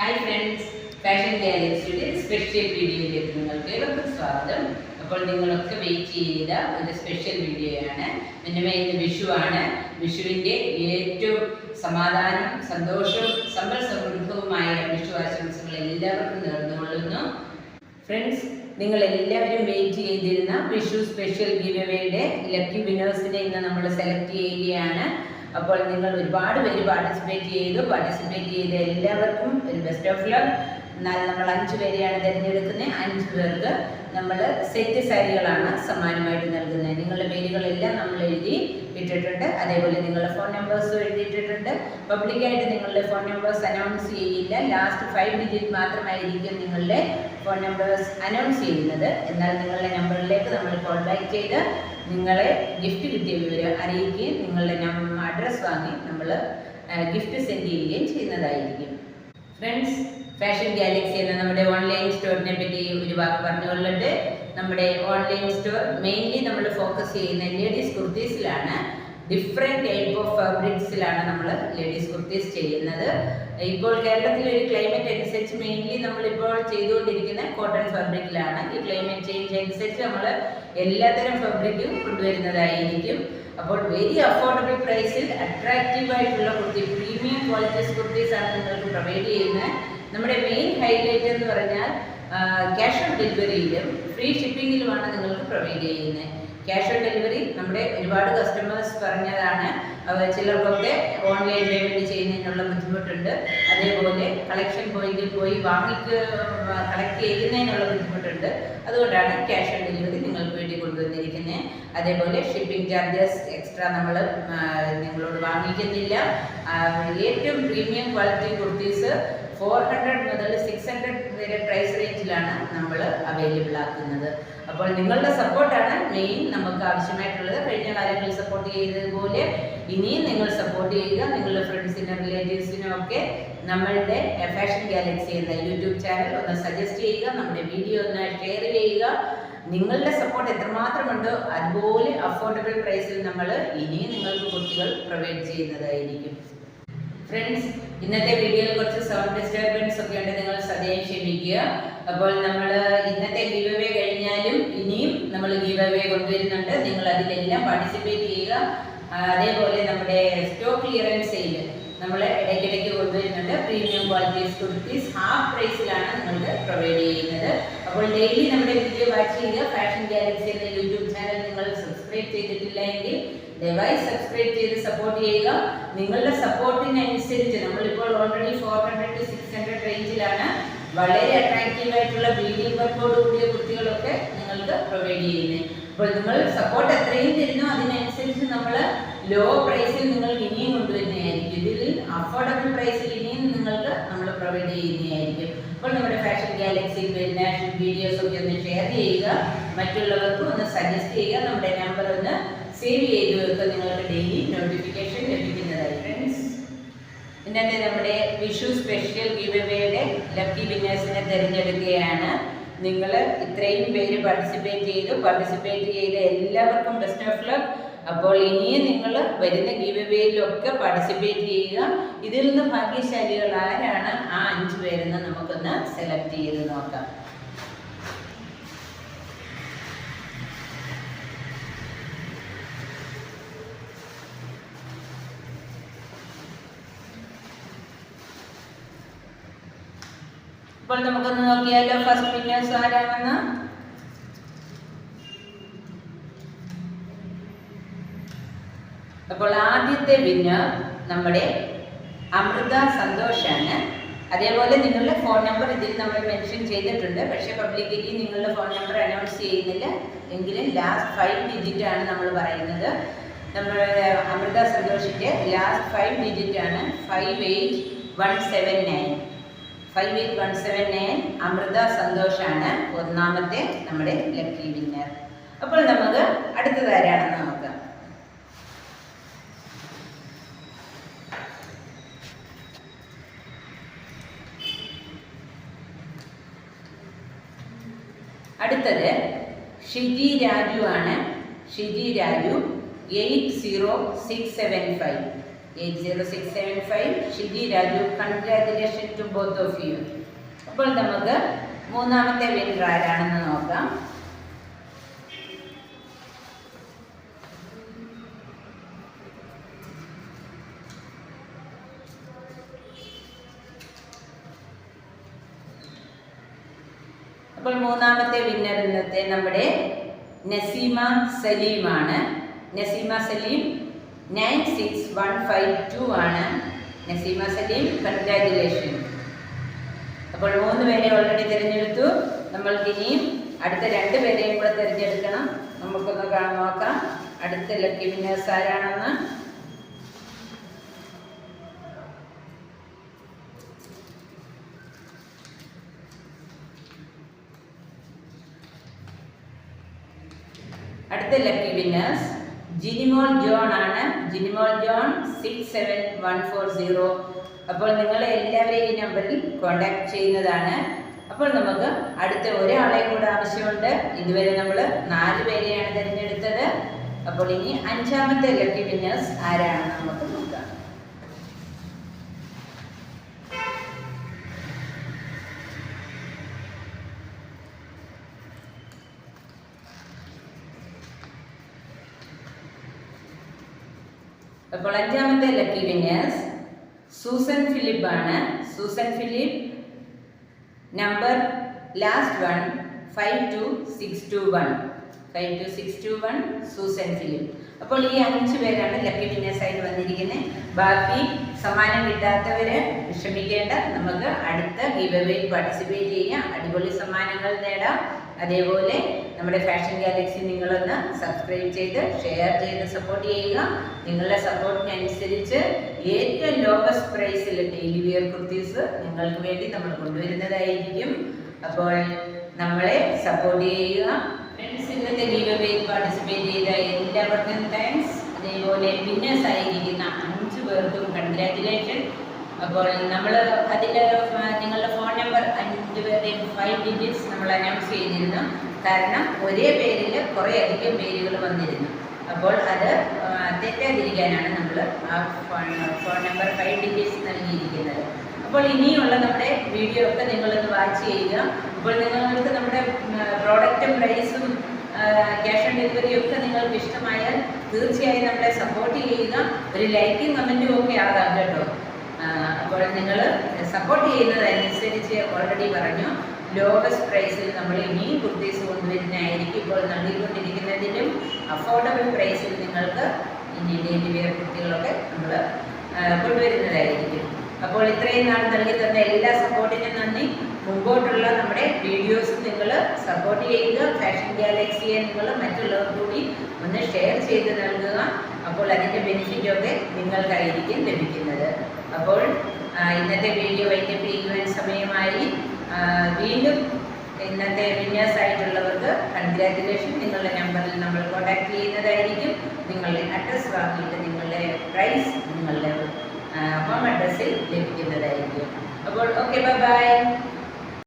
Hi friends fashion ഗാലക്സിയുടെ special വീഡിയോയിലേക്ക് നിങ്ങൾക്ക് ഏവർക്കും സ്വാഗതം. അപ്പോൾ നിങ്ങളൊക്കെ വെയിറ്റ് ചെയ്ത ഒരു സ്പെഷ്യൽ വീഡിയോയാണ് പിന്നെ ഇന്ന് വിഷുവാണ് വിഷുവിന്റെ ഏറ്റവും സമാധാനം സന്തോഷവും സമ്പൽ സമൃദ്ധവുമായ വിഷു ആശംസകൾ എല്ലാവർക്കും നേർന്നുകൊള്ളുന്നു. ഫ്രണ്ട്സ് നിങ്ങൾ എല്ലാവരും വെയിറ്റ് ചെയ്തിരുന്ന വിഷു സ്പെഷ്യൽ ഗീവവേയുടെ ലക്കി വിനേഴ്സിനെ ഇന്ന് നമ്മൾ സെലക്ട് ചെയ്യുകയാണ്. അപ്പോൾ നിങ്ങൾ ഒരുപാട് പേര് പാർട്ടിസിപ്പേറ്റ് ചെയ്തു. പാർട്ടിസിപ്പേറ്റ് ചെയ്ത എല്ലാവർക്കും ഒരു ബെസ്റ്റ് ഓഫ് ലക്ക് എന്നാൽ നമ്മൾ അഞ്ച് പേരെയാണ് തിരഞ്ഞെടുക്കുന്നത് അഞ്ച് പേർക്ക് നമ്മൾ സെറ്റ് സാരികളാണ് സമ്മാനമായിട്ട് നൽകുന്നത്. നിങ്ങളുടെ പേരുകളെല്ലാം നമ്മൾ എഴുതി ഇട്ടിട്ടുണ്ട്. അതേപോലെ നിങ്ങളുടെ ഫോൺ നമ്പേഴ്സും എഴുതിയിട്ടിട്ടുണ്ട്. പബ്ലിക്കായിട്ട് നിങ്ങളുടെ ഫോൺ നമ്പേഴ്സ് അനൗൺസ് ചെയ്യില്ല. ലാസ്റ്റ് ഫൈവ് ഡിജിറ്റ് മാത്രമായിരിക്കും നിങ്ങളുടെ ഫോൺ നമ്പേഴ്സ് അനൗൺസ് ചെയ്യുന്നത്. എന്നാൽ നിങ്ങളുടെ നമ്പറിലേക്ക് നമ്മൾ കോൾ ബാക്ക് ചെയ്ത് നിങ്ങളെ ഗിഫ്റ്റ് കിട്ടിയ വിവരം അറിയിക്കുകയും നിങ്ങളുടെ അഡ്രസ്സ് വാങ്ങി നമ്മൾ ഗിഫ്റ്റ് സെൻഡ് ചെയ്യുകയും ചെയ്യുന്നതായിരിക്കും. ഫ്രണ്ട്സ് ഫാഷൻ ഗാലക്സി എന്ന നമ്മുടെ ഓൺലൈൻ സ്റ്റോറിനെ പറ്റി ഒരു വാക്ക് പറഞ്ഞുകൊള്ളുന്നുണ്ട്. നമ്മുടെ ഓൺലൈൻ സ്റ്റോർ മെയിൻലി നമ്മൾ ഫോക്കസ് ചെയ്യുന്ന ലേഡീസ് കുർത്തീസിലാണ്. ഡിഫറെന്റ് ടൈപ്പ് ഓഫ് ഫാബ്രിക്സിലാണ് നമ്മൾ ലേഡീസ് കുർത്തീസ് ചെയ്യുന്നത്. ഇപ്പോൾ കേരളത്തിൽ ഒരു ക്ലൈമറ്റ് അനുസരിച്ച് മെയിൻലി നമ്മളിപ്പോൾ ചെയ്തുകൊണ്ടിരിക്കുന്ന കോട്ടൺ ഫാബ്രിക്കിലാണ് ഈ ക്ലൈമറ്റ് ചേഞ്ച് അനുസരിച്ച് നമ്മൾ എല്ലാത്തരം ഫാബ്രിക്കും കൊണ്ടുവരുന്നതായിരിക്കും. അപ്പോൾ വെരി അഫോർഡബിൾ പ്രൈസിൽ അട്രാക്റ്റീവ് ആയിട്ടുള്ള കുർത്തി പ്രീമിയം ക്വാളിറ്റീസ് കുർത്തീസ് ആണ് നിങ്ങൾക്ക് പ്രൊവൈഡ് ചെയ്യുന്നത്. നമ്മുടെ മെയിൻ ഹൈലൈറ്റ് എന്ന് പറഞ്ഞാൽ ക്യാഷ് ഓൺ ഡെലിവറിയിലും ഫ്രീ ഷിപ്പിങ്ങിലുമാണ് നിങ്ങൾക്ക് പ്രൊവൈഡ് ചെയ്യുന്നത്. ക്യാഷ് ഓൺ ഡെലിവറി നമ്മുടെ ഒരുപാട് കസ്റ്റമേഴ്സ് പറഞ്ഞതാണ്. ചിലർക്കൊക്കെ ഓൺലൈൻ പേയ്മെന്റ് ചെയ്യുന്നതിനുള്ള ബുദ്ധിമുട്ടുണ്ട്. അതേപോലെ കളക്ഷൻ പോയിന്റിൽ പോയി വാങ്ങിക്ക് കളക്ട് ചെയ്യുന്നതിനുള്ള ബുദ്ധിമുട്ടുണ്ട്. അതുകൊണ്ടാണ് ക്യാഷ് ഓൺ ഡെലിവറി നിങ്ങൾക്ക് വേണ്ടി കൊണ്ടുവന്നിരിക്കുന്നത്. അതേപോലെ ഷിപ്പിംഗ് ചാർജസ് എക്സ്ട്രാ നമ്മൾ നിങ്ങളോട് വാങ്ങിക്കുന്നില്ല. ഏറ്റവും premium quality kurtis four hundred മുതൽ സിക്സ് ഹൺഡ്രഡ് വരെ പ്രൈസ് റേഞ്ചിലാണ് നമ്മൾ അവൈലബിൾ ആക്കുന്നത്. അപ്പോൾ നിങ്ങളുടെ സപ്പോർട്ടാണ് മെയിൻ നമുക്ക് ആവശ്യമായിട്ടുള്ളത്. കഴിഞ്ഞ കാലങ്ങളിൽ സപ്പോർട്ട് ചെയ്തതുപോലെ ഇനിയും നിങ്ങൾ സപ്പോർട്ട് ചെയ്യുക. നിങ്ങളുടെ ഫ്രണ്ട്സിനും റിലേറ്റീവ്സിനും ഒക്കെ നമ്മളുടെ ഫാഷൻ ഗാലക്സി എന്ന യൂട്യൂബ് ചാനൽ ഒന്ന് സജസ്റ്റ് ചെയ്യുക. നമ്മുടെ വീഡിയോ ഒന്ന് ഷെയർ ചെയ്യുക. നിങ്ങളുടെ സപ്പോർട്ട് എത്രമാത്രമുണ്ടോ അതുപോലെ അഫോർഡബിൾ പ്രൈസിൽ നമ്മൾ ഇനിയും നിങ്ങൾക്ക് കുട്ടികൾ പ്രൊവൈഡ് ചെയ്യുന്നതായിരിക്കും. ഫ്രണ്ട്സ് ഇന്നത്തെ വീഡിയോയിൽ കുറച്ച് സൗണ്ട് ഡിസ്റ്റർബൻസ് ഒക്കെ ഉണ്ട്. നിങ്ങൾ സദയം ക്ഷമിക്കുക. അപ്പോൾ നമ്മൾ ഇന്നത്തെ ഗീവ് അവേ കഴിഞ്ഞാലും ഇനിയും നമ്മൾ ഗീവ് അവേ കൊണ്ടുവരുന്നുണ്ട്. നിങ്ങൾ അതിലെല്ലാം പാർട്ടിസിപ്പേറ്റ് ചെയ്യുക. അതേപോലെ നമ്മുടെ സ്റ്റോക്ക് ക്ലിയറൻസ് സെയിൽ നമ്മൾ ഇടയ്ക്കിടയ്ക്ക് കൊണ്ടുവരുന്നുണ്ട്. പ്രീമിയം ക്വാളിറ്റീസ് കുർത്തീസ് ഹാഫ് പ്രൈസിലാണ് നിങ്ങൾക്ക് പ്രൊവൈഡ് ചെയ്യുന്നത്. അപ്പോൾ ഡെയിലി നമ്മുടെ വീഡിയോ വാച്ച് ചെയ്യുക. ഫാഷൻ ഗാലക്സി എന്ന യൂട്യൂബ് ചാനൽ സബ്സ്ക്രൈബ് ചെയ്തിട്ടില്ല എങ്കിൽ ദയവായി സബ്സ്ക്രൈബ് ചെയ്ത് സപ്പോർട്ട് ചെയ്യുക. നിങ്ങളുടെ സപ്പോർട്ടിനനുസരിച്ച് നമ്മളിപ്പോൾ already four hundred to six hundred റേഞ്ചിലാണ് വളരെ അട്രാക്റ്റീവ് ആയിട്ടുള്ള ബീഡിംഗ് വർക്കോട് കൂടിയ കുർത്തികളൊക്കെ നിങ്ങൾക്ക് പ്രൊവൈഡ് ചെയ്യുന്നത് അപ്പോൾ നിങ്ങൾ സപ്പോർട്ട് എത്രയും തരുന്നു അതിനനുസരിച്ച് നമ്മൾ ലോ പ്രൈസിൽ നിങ്ങൾ ഇനിയും കൊണ്ടുവരുന്നതായിരിക്കും. ഇതിൽ അഫോർഡബിൾ പ്രൈസിൽ ഇനിയും നിങ്ങൾക്ക് നമ്മൾ പ്രൊവൈഡ് ചെയ്യുന്നതായിരിക്കും. അപ്പോൾ നമ്മുടെ ഫാഷൻ ഗാലക്സി വരുന്ന വീഡിയോസ് ഒക്കെ ഒന്ന് ഷെയർ ചെയ്യുക. മറ്റുള്ളവർക്കും ഒന്ന് സജസ്റ്റ് ചെയ്യുക. നമ്മുടെ നമ്പർ ഒന്ന് സേവ് ചെയ്ത് വെക്കുക നിങ്ങൾക്ക് ഡെയിലി നോട്ടിഫിക്കേഷൻ ലഭിക്കുന്നതായി. ഫ്രണ്ട്സ് ഇന്നത്തെ നമ്മുടെ വിഷു സ്പെഷ്യൽ ഗിവവേയുടെ ലക്കി വിന്നേഴ്സിനെ തിരഞ്ഞെടുക്കുകയാണ്. നിങ്ങൾ ഇത്രയും പേര് പാർട്ടിസിപ്പേറ്റ് ചെയ്തു. പാർട്ടിസിപ്പേറ്റ് ചെയ്ത എല്ലാവർക്കും ബെസ്റ്റ് ഓഫ് ലക്ക് അപ്പോൾ ഇനിയും നിങ്ങൾ വരുന്ന ഗിവവേയിലൊക്കെ പാർട്ടിസിപ്പേറ്റ് ചെയ്യുക. ഇതിൽ നിന്ന് ഭാഗ്യശാലികൾ ആരാണ്? ആ അഞ്ച് പേരെന്ന് നമുക്കൊന്ന് സെലക്ട് ചെയ്ത് നോക്കാം. ഇപ്പോൾ നമുക്കൊന്ന് നോക്കിയാലോ. ഫസ്റ്റ് വിന്നേഴ്സ് ആരാണെന്ന്? അപ്പോൾ ആദ്യത്തെ വിന്നർ നമ്മുടെ അമൃത സന്തോഷാണ്. അതേപോലെ നിങ്ങളുടെ ഫോൺ നമ്പർ ഇതിൽ നമ്മൾ മെൻഷൻ ചെയ്തിട്ടുണ്ട്. പക്ഷേ പബ്ലിക്കലി നിങ്ങളുടെ ഫോൺ നമ്പർ അനൗൺസ് ചെയ്യുന്നില്ല. എങ്കിലും ലാസ്റ്റ് ഫൈവ് ഡിജിറ്റ് ആണ് നമ്മൾ പറയുന്നത്. നമ്മുടെ അമൃത സന്തോഷിന്റെ ലാസ്റ്റ് ഫൈവ് ഡിജിറ്റ് ആണ്. Five eight one seven nine five eight one seven nine Amrutha സന്തോഷാണ് ഒന്നാമത്തെ നമ്മുടെ ലക്കി വിന്നർ അപ്പോൾ നമുക്ക് അടുത്തത് ആരാണെന്ന് നോക്കാം. അടുത്തത് ഷിജി രാജു ആണ് Shiji Raju eight zero six seven five eight zero six seven five Shiji Raju congratulation to both of you. അപ്പോൾ നമുക്ക് മൂന്നാമത്തെ വിന്നർ ആരാണെന്ന് നോക്കാം. അപ്പോൾ മൂന്നാമത്തെ വിന്നർ ഇന്നത്തെ നമ്മുടെ Naseema സലീമാണ്. Naseema Salim nine six one five two ആണ് നസീമ സലീം. കൺഗ്രാജുലേഷൻ അപ്പോൾ മൂന്ന് പേരെ ഓൾറെഡി തിരഞ്ഞെടുത്തു. നമ്മൾക്ക് ഇനിയും അടുത്ത രണ്ട് പേരെയും കൂടെ തിരഞ്ഞെടുക്കണം. നമുക്കൊന്ന് നോക്കാം. അടുത്ത ലക്കി വിന്നേഴ്സ് ആരാണെന്ന്. അടുത്ത ലക്കി വിന്നേഴ്സ് ജിനിമോൾ ജോൺ ആണ്. Jinimol John six seven one four zero അപ്പോൾ നിങ്ങൾ എല്ലാവരെയും ഈ നമ്പറിൽ കോൺടാക്ട് ചെയ്യുന്നതാണ്. അപ്പോൾ നമുക്ക് അടുത്ത ഒരാളെ കൂടെ ആവശ്യമുണ്ട്. ഇതുവരെ നമ്മൾ നാല് പേരെയാണ് തിരഞ്ഞെടുത്തത്. അപ്പോൾ ഇനി അഞ്ചാമത്തെ ലക്കി വിന്നേഴ്സ് ആരാണെന്ന് നമുക്ക് അപ്പോൾ അഞ്ചാമത്തെ ലക്കി വിന്നേഴ്സ് സൂസൻ ഫിലിപ്പ് ആണ്. Susan Philip number last one five two six two one five two six two one Susan Philip. അപ്പോൾ ഈ അഞ്ച് പേരാണ് ലക്കി വിന്നേഴ്സ് ആയിട്ട് വന്നിരിക്കുന്നത്. ബാക്കി സമ്മാനം കിട്ടാത്തവര് വിഷമിക്കേണ്ട. നമുക്ക് അടുത്ത ഗിവ്വേയിൽ പാർട്ടിസിപ്പേറ്റ് ചെയ്യാം. അടിപൊളി സമ്മാനങ്ങൾ നേടാം. അതേപോലെ നമ്മുടെ ഫാഷൻ ഗാലക്സി നിങ്ങളൊന്ന് സബ്സ്ക്രൈബ് ചെയ്ത് ഷെയർ ചെയ്ത് സപ്പോർട്ട് ചെയ്യുക. നിങ്ങളുടെ സപ്പോർട്ടിനനുസരിച്ച് ഏറ്റവും ലോവസ്റ്റ് പ്രൈസിൽ ഡെയിലി വെയർ കുർത്തീസ് നിങ്ങൾക്ക് വേണ്ടി നമ്മൾ കൊണ്ടുവരുന്നതായിരിക്കും. അപ്പോൾ നമ്മളെ സപ്പോർട്ട് ചെയ്യുക. ഫ്രണ്ട്സ് ഇന്നത്തെ ഗീവ് അവേയിൽ പാർട്ടിസിപ്പേറ്റ് ചെയ്ത എല്ലാവർക്കും താങ്ക്സ് അതേപോലെ വിന്നേഴ്സ് ആയിരിക്കുന്ന അഞ്ച് പേർക്കും കൺഗ്രാറ്റുലേഷൻ അപ്പോൾ നമ്മൾ അതിന്റെ നിങ്ങളുടെ ഫോൺ നമ്പർ അഞ്ച് പേരുടെയും ഫൈവ് ഡിജിറ്റ്സ് നമ്മൾ അനൗൺസ് ചെയ്തിരുന്നു. കാരണം ഒരേ പേരിൽ കുറേ അധികം പേരുകൾ വന്നിരുന്നു. അപ്പോൾ അത് തെറ്റാതിരിക്കാനാണ് നമ്മൾ ആ phone phone number five digits നൽകിയിരിക്കുന്നത്. അപ്പോൾ ഇനിയുള്ള നമ്മുടെ വീഡിയോ ഒക്കെ നിങ്ങളൊന്ന് വാച്ച് ചെയ്യുക. അപ്പോൾ നിങ്ങൾക്ക് നമ്മുടെ പ്രോഡക്റ്റും പ്രൈസും ക്യാഷ് ഓൺ ഡെലിവറി ഒക്കെ നിങ്ങൾക്ക് ഇഷ്ടമായാൽ തീർച്ചയായും നമ്മളെ സപ്പോർട്ട് ചെയ്യുക. ഒരു ലൈക്കും കമന്റും ഒക്കെ ആകാം കേട്ടോ. അപ്പോൾ നിങ്ങൾ സപ്പോർട്ട് ചെയ്യുന്നതനുസരിച്ച് ഓൾറെഡി പറഞ്ഞു. ലോവസ്റ്റ് പ്രൈസിൽ നമ്മൾ ഇനിയും കുർത്തീസ് കൊണ്ടുവരുന്നതായിരിക്കും ഇപ്പോൾ നൽകിക്കൊണ്ടിരിക്കുന്നതിലും അഫോർഡബിൾ പ്രൈസിൽ നിങ്ങൾക്ക് ഇനി ഡെയിലി വെയർ കുർത്തികളൊക്കെ നമ്മൾ കൊണ്ടുവരുന്നതായിരിക്കും. അപ്പോൾ ഇത്രയും നാൾ നൽകി തന്ന എല്ലാ സപ്പോർട്ടിനും നന്ദി. മുമ്പോട്ടുള്ള നമ്മുടെ വീഡിയോസ് നിങ്ങൾ സപ്പോർട്ട് ചെയ്യുക. ഫാഷൻ ഗാലക്സിയെ നിങ്ങൾ മറ്റുള്ളവർ കൂടി ഒന്ന് ഷെയർ ചെയ്ത് നൽകുക. അപ്പോൾ അതിന്റെ ബെനിഫിറ്റൊക്കെ നിങ്ങൾക്കായിരിക്കും ലഭിക്കുന്നത്. അപ്പോൾ ഇന്നത്തെ വീഡിയോ വൈകിട്ട് സമയമായി. വീണ്ടും ഇന്നത്തെ വിന്യാസ് ആയിട്ടുള്ളവർക്ക് കൺഗ്രാറ്റുലേഷൻ നിങ്ങളുടെ നമ്പറിൽ നമ്മൾ കോൺടാക്ട് ചെയ്യുന്നതായിരിക്കും. നിങ്ങളുടെ അഡ്രസ്സ് വാങ്ങിയിട്ട് നിങ്ങളുടെ പ്രൈസ് നിങ്ങളുടെ ഹോം അഡ്രസ്സിൽ ലഭിക്കുന്നതായിരിക്കും. അപ്പോൾ ഓക്കെ ബൈ ബൈ